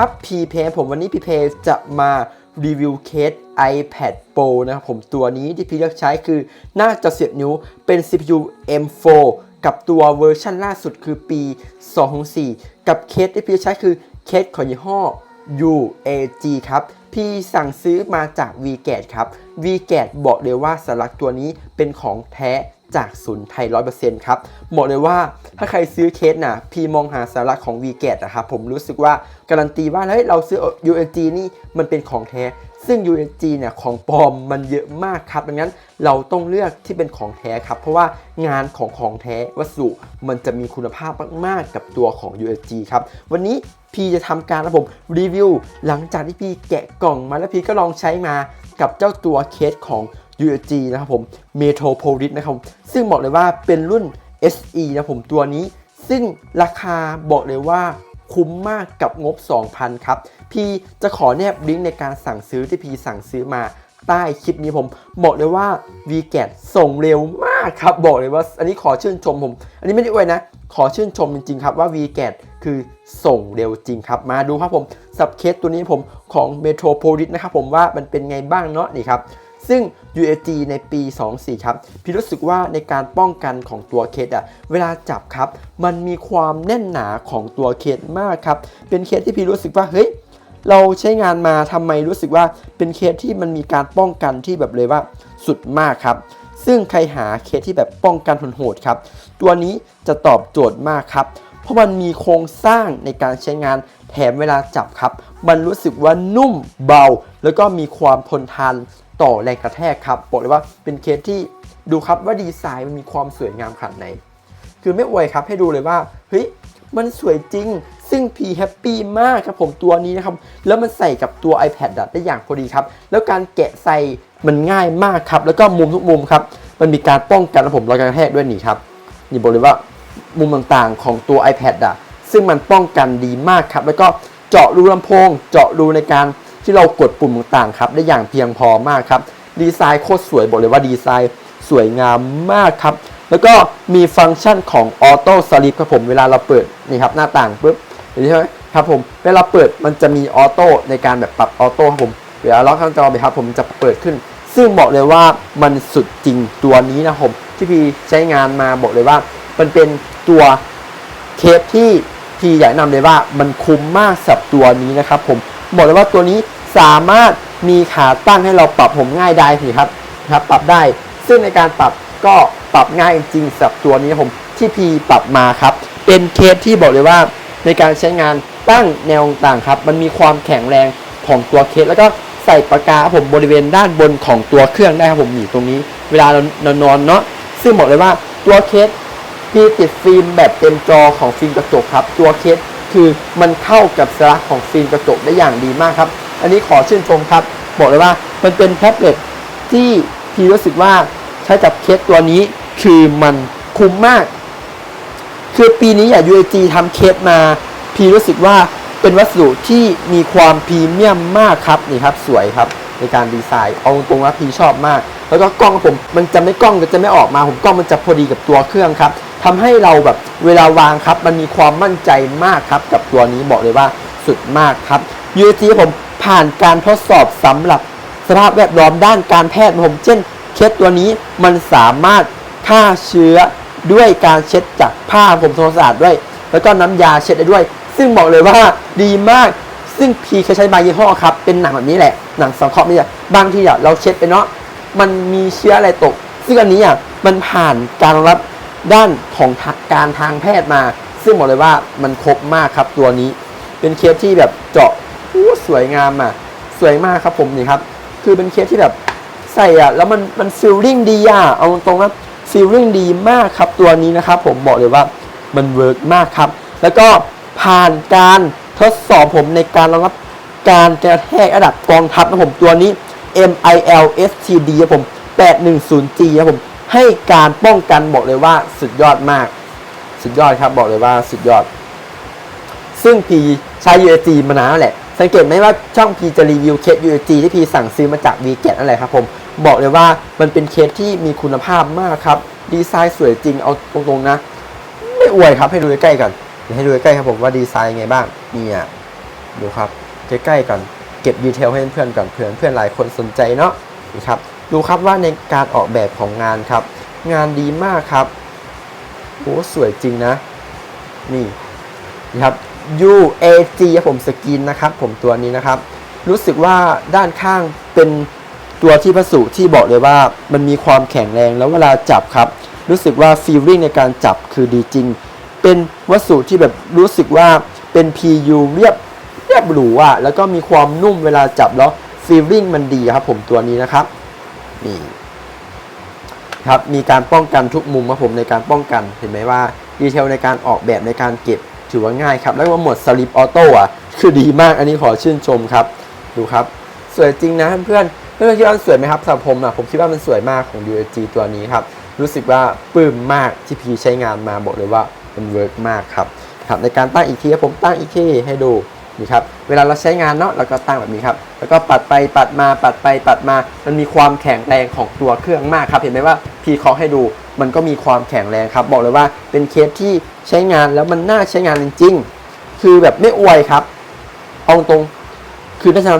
ครับพีเพผมวันนี้พีเพจะมารีวิวเคส iPad Pro นะครับผมตัวนี้ที่พี่เลือกใช้คือน้าจอเสียบนิ้วเป็น CPU M4 กับตัวเวอร์ชันล่าสุดคือปี 2004 กับเคสที่พี่ใช้คือเคสของยี่ห้อ UAG ครับ พี่สั่งซื้อมาจาก VGAT ครับ VGAT บอกเลยว่าสลักตัวนี้เป็นของแท้ จากศูนย์ไทย100%ครับบอกเลยว่าถ้าใครซื้อเคสนะพี่มองหาสาระของ VGAT นะครับผมรู้สึกว่าการันตีว่าเฮ้ยเราซื้อ UAG นี่มันเป็นของแท้ ซึ่ง UAG เนี่ยของปลอมมันเยอะมากครับดังนั้นเราต้องเลือกที่เป็นของแท้ครับ เพราะว่างานของของแท้วัสดุมันจะมีคุณภาพมากๆกับตัวของ UAG ครับวันนี้พี่จะทำการนะผมรีวิว หลังจากที่พี่แกะกล่องมาแล้วพี่ก็ลองใช้มากับเจ้าตัวเคสของ UAG นะครับผม Metropolis นะครับซึ่งบอกเลยว่าเป็นรุ่น SE นะผมตัวนี้ ซึ่งราคาบอกเลยว่าคุ้มมากกับงบ 2,000 ครับ พี่จะขอแนบลิงก์ในการสั่งซื้อที่พี่สั่งซื้อมาใต้คลิปนี้ผม บอกเลยว่า VGAT ส่งเร็วมากครับ บอกเลยว่า อันนี้ขอชื่นชมผม อันนี้ไม่ได้อวยนะ ขอชื่นชมจริงๆครับว่า VGAT คือส่งเร็วจริงครับ มาดูครับผมสับเคสตัวนี้ผมของ Metropolis นะครับผมว่ามันเป็นไงบ้างเนาะนี่ครับ ซึ่ง UAG ในปี 24 ครับ พี่รู้สึกว่าในการป้องกันของตัวเคสอะเวลาจับครับ มันมีความแน่นหนาของตัวเคสมากครับ เป็นเคสที่พี่รู้สึกว่า เฮ้ย เราใช้งานมาทำไมรู้สึกว่าเป็นเคสที่มันมีการป้องกันที่แบบเลยว่าสุดมากครับ ซึ่งใครหาเคสที่แบบป้องกันโหดครับ ตัวนี้จะตอบโจทย์มากครับเพราะมันมีโครงสร้างในการใช้งานแถมเวลาจับครับ มันรู้สึกว่านุ่มเบา แล้วก็มีความทนทาน ต่อแรงกระแทกครับบอกเลยว่าเป็นเคสที่ดูครับว่าดีไซน์มันมีความสวยงามขนาดไหน คือไม่อวยครับให้ดูเลยว่าเฮ้ยมันสวยจริง ซึ่งพีแฮปปี้มากครับผมตัวนี้นะครับ แล้วมันใส่กับตัว iPad อะได้อย่างพอดีครับ แล้วการแกะใส่มันง่ายมากครับ แล้วก็มุมทุกมุมครับ มันมีการป้องกันนะผมรอยกระแทกด้วยนี่ครับ นี่บอกเลยว่ามุมต่างๆของตัว iPad อะซึ่งมันป้องกันดีมากครับ แล้วก็เจาะรูลำโพง เจาะรูในการ ที่เรากดปุ่มต่างๆครับได้อย่างเพียงพอมากครับดีไซน์โคตรสวยบอกเลยว่าดีไซน์สวยงามมากครับ แล้วก็มีฟังก์ชันของออโต้สลิปครับผมเวลาเราเปิดนี่ครับหน้าต่างปุ๊บเห็นใช่ไหมครับผมเวลาเปิดมันจะมีออโต้ในการแบบปรับออโต้ครับผมเวลาล็อกข้างจอไปครับผมจะเปิดขึ้น ซึ่งบอกเลยว่ามันสุดจริงตัวนี้นะผมที่พี่ใช้งานมาบอกเลยว่า มันเป็นตัวเคสที่พี่อยากนำเลยว่ามันคุ้มมากสับตัวนี้นะครับผมบอกเลยว่าตัวนี้ สามารถมีขาตั้งให้เราปรับผมง่ายได้สิครับครับ ปรับได้ ซึ่งในการปรับก็ปรับง่ายจริงสำหรับตัวนี้ผมที่พีปรับมาครับ เป็นเคสที่บอกเลยว่า ในการใช้งานตั้งแนวต่างครับ มันมีความแข็งแรงของตัวเคสแล้วก็ใส่ปากกาผมบริเวณด้านบนของตัวเครื่องได้ครับผมนี่ตรงนี้ เวลาเรานอนเนาะซึ่งบอกเลยว่าตัวเคสพี่ติดฟิล์มแบบเต็มจอของฟิล์มกระจกครับ ตัวเคสคือมันเข้ากับสระของฟิล์มกระจกได้อย่างดีมากครับ อันนี้ขอชื่นชมครับ บอกเลยว่ามันเป็นแท็บเล็ตที่พี่รู้สึกว่าใช้กับเคสตัวนี้คือมันคุ้มมาก คือปีนี้อย่า UAG ทำเคสมา พีรู้สึกว่าเป็นวัสดุที่มีความพรีเมียมมากครับนี่ครับสวยครับในการดีไซน์เอาตรงว่าพีชอบมาก แล้วก็กล้องผมมันจะไม่กล้องจะไม่ออกมาผมกล้องมันจะพอดีกับตัวเครื่องครับทำให้เราแบบเวลาวางครับ มันมีความมั่นใจมากครับ กับตัวนี้บอกเลยว่าสุดมากครับ UAG ผม ผ่านการทดสอบสำหรับสภาพแวดล้อมด้านการแพทย์ผมเช่น เคสตัวนี้มันสามารถฆ่าเชื้อด้วยการเช็ดจากผ้าผมทำความสะด้วย แล้วก็น้ำยาเช็ดได้ด้วย ซึ่งบอกเลยว่าดีมากซึ่งพีเคยใช้บางยี่ห้อครับ เป็นหนังแบบนี้แหละ หนังสังเคราะห์นี่แหละบางทีอะเราเช็ดไปเนาะมันมีเชื้ออะไรตก ซึ่งอันนี้อะมันผ่านการรับด้านของการทางแพทย์มา ซึ่งบอกเลยว่ามันครบมากครับตัวนี้ เป็นเคสที่แบบเจาะ อู้สวยงามอะ สวยมากครับผมนี่ครับ คือเป็นเคสที่แบบใส่อะ แล้วมันมันฟีลลิ่งดีอะ เอาตรงๆนะฟีลลิ่งดีมากครับตัวนี้นะครับผมบอกเลยว่ามันเวิร์กมากครับ แล้วก็ผ่านการทดสอบผมในการรองรับการกระแทกระดับกองทัพนะผมตัวนี้ MIL STD ครับผม 810G ครับผม ให้การป้องกันบอกเลยว่าสุดยอดมาก สุดยอดครับบอกเลยว่าสุดยอด ซึ่งพีใช้ UAG มานานแล้วแหละ สังเกตไหมว่าช่องพีจะรีวิวเคส UAG ที่พีสั่งซื้อมาจาก v g a t นั่นแหละครับผม บอกเลยว่ามันเป็นเคสที่มีคุณภาพมากครับ ดีไซน์สวยจริงเอาตรงๆนะ ไม่อวยครับให้ดูใกล้ๆกันให้ดูใกล้ๆครับผมว่าดีไซน์ยังไงบ้างเนี่ยดูครับใกล้ๆกันเก็บดีเทลให้เพื่อนๆก่อนเพื่อนเพื่อนหลายคนสนใจเนาะนี่ครับดูครับว่าในการออกแบบของงานครับ งานดีมากครับโอ้สวยจริงนะ นี่นะครับ UAG ครับผมสกินนะครับ ผมตัวนี้นะครับ รู้สึกว่าด้านข้างเป็นตัวที่พระสุที่บอกเลยว่ามันมีความแข็งแรงแล้วเวลาจับครับ รู้สึกว่าฟีลลิ่งในการจับคือดีจริง เป็นวัสดุที่แบบรู้สึกว่าเป็น PU เรียบเรียบหรูอะแล้วก็มีความนุ่มเวลาจับแล้วฟีลลิ่งมันดีครับ ผมตัวนี้นะครับนี่ครับมีการป้องกันทุกมุมครับผมในการป้องกันเห็นไหมว่าดีเทลในการออกแบบในการเก็บ ถือว่าง่ายครับ แล้วก็หมดสลิปออโต้อะคือดีมากอันนี้ขอชื่นชมครับ ดูครับ สวยจริงนะเพื่อนๆเพื่อนคิดว่ามันสวยไหมครับสำหรับผมอะผมคิดว่ามันสวยมากของ UAG ตัวนี้ครับ รู้สึกว่าปลื้มมากที่พีใช้งานมาบอกเลยว่ามันเวิร์กมากครับครับในการตั้งอีกทีผมตั้งอีกทีให้ดูนี่ครับเวลาเราใช้งานเนาะเราก็ตั้งแบบนี้ครับ แล้วก็ปัดไปปัดมาปัดไปปัดมา มันมีความแข็งแรงของตัวเครื่องมากครับ เห็นไหมว่าพีเคาะให้ดู มันก็มีความแข็งแรงครับ บอกเลยว่าเป็นเคสที่ใช้งานแล้วมันน่าใช้งานจริงๆ คือแบบไม่อวยครับ เอาตรงคือน่าจะ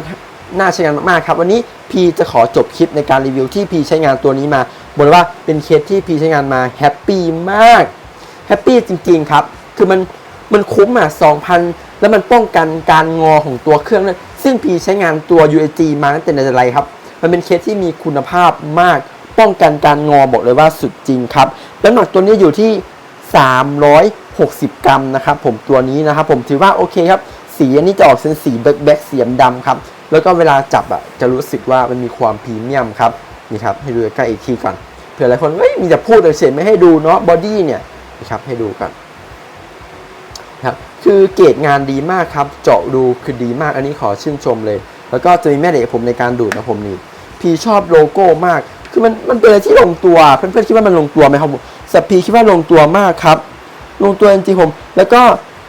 น่าใช้งานมากๆครับ วันนี้พีจะขอจบคลิปในการรีวิวที่พีใช้งานตัวนี้มาบอกเลยว่าเป็นเคสที่พีใช้งานมาแฮปปี้มากแฮปปี้จริงๆครับ คือมันมันคุ้มอะ2,000 แล้วมันป้องกันการงอของตัวเครื่องนั้นซึ่งพีใช้งานตัว UAG มาตั้งแต่ไหนแต่ไรครับ มันเป็นเคสที่มีคุณภาพมาก ป้องกันการงอบอกเลยว่าสุดจริงครับน้ำหนักตัวนี้อยู่ที่ 360 กรัมนะครับผมตัวนี้นะครับผมถือว่าโอเคครับสีอันนี้จะออกเป็นสีแบ็คแบ็คสีดำครับแล้วก็เวลาจับอะจะรู้สึกว่ามันมีความพรีเมียมครับนี่ครับให้ดูใกล้อีกทีก่อนเผื่อหลายคนเฮ้ยมีแต่พูดเฉยไม่ให้ดูเนาะบอดี้เนี่ยนะครับให้ดูกันครับคือเกรดงานดีมากครับ เจาะดูคือดีมากอันนี้ขอชื่นชมเลย แล้วก็จะมีแม่เหล็กผมในการดูดนะผมนี่พี่ชอบโลโก้มาก คือมันมันเป็นอะไรที่ลงตัวเพื่อนๆคิดว่ามันลงตัวไหมครับสับพีคิดว่าลงตัวมากครับ ลงตัวจริงๆผม แล้วก็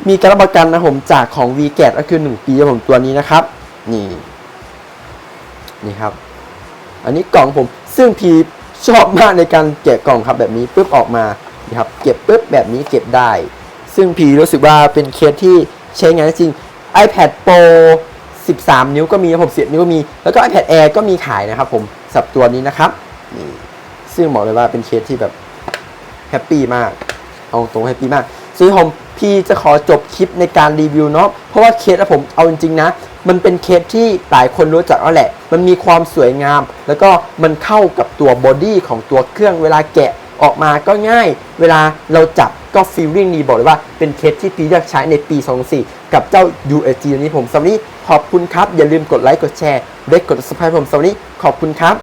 มีการรับประกันนะผมจากของ v g a t ก็คือ 1 ปีครับผมตัวนี้นะครับ นี่ นี่ครับ อันนี้กล่องผมซึ่งพีชอบมากในการแกะกล่องครับแบบนี้ปุ๊บออกมาครับ เก็บปุ๊บแบบนี้เก็บได้ ซึ่งพีรู้สึกว่าเป็นเคสที่ใช้งานจริง iPad Pro 13 นิ้วก็มีนะผม10นิ้วก็มี แล้วก็ iPad Air ก็มีขายนะครับผมสับตัวนี้นะครับ นี่ซึ่งบอกเลยว่าเป็นเคสที่แบบแฮปปี้มาก เอาตรงแฮปปี้มากซึ่งผมพี่จะขอจบคลิปในการรีวิวเนาะ เพราะว่าเคสอะผมเอาจริงๆนะ มันเป็นเคสที่หลายคนรู้จักแล้วแหละ มันมีความสวยงาม แล้วก็มันเข้ากับตัวบอดี้ของตัวเครื่องเวลาแกะออกมาก็ง่าย เวลาเราจับก็ฟีลลิ่งดีบอกเลยว่าเป็นเคสที่พี่เลือกใช้ในปี 2004 กับเจ้า UAG นี้ผมสำหรับวันนี้ขอบคุณครับ อย่าลืมกดไลค์กดแชร์และกด subscribe ผมสำหรับวันนี้ขอบคุณครับ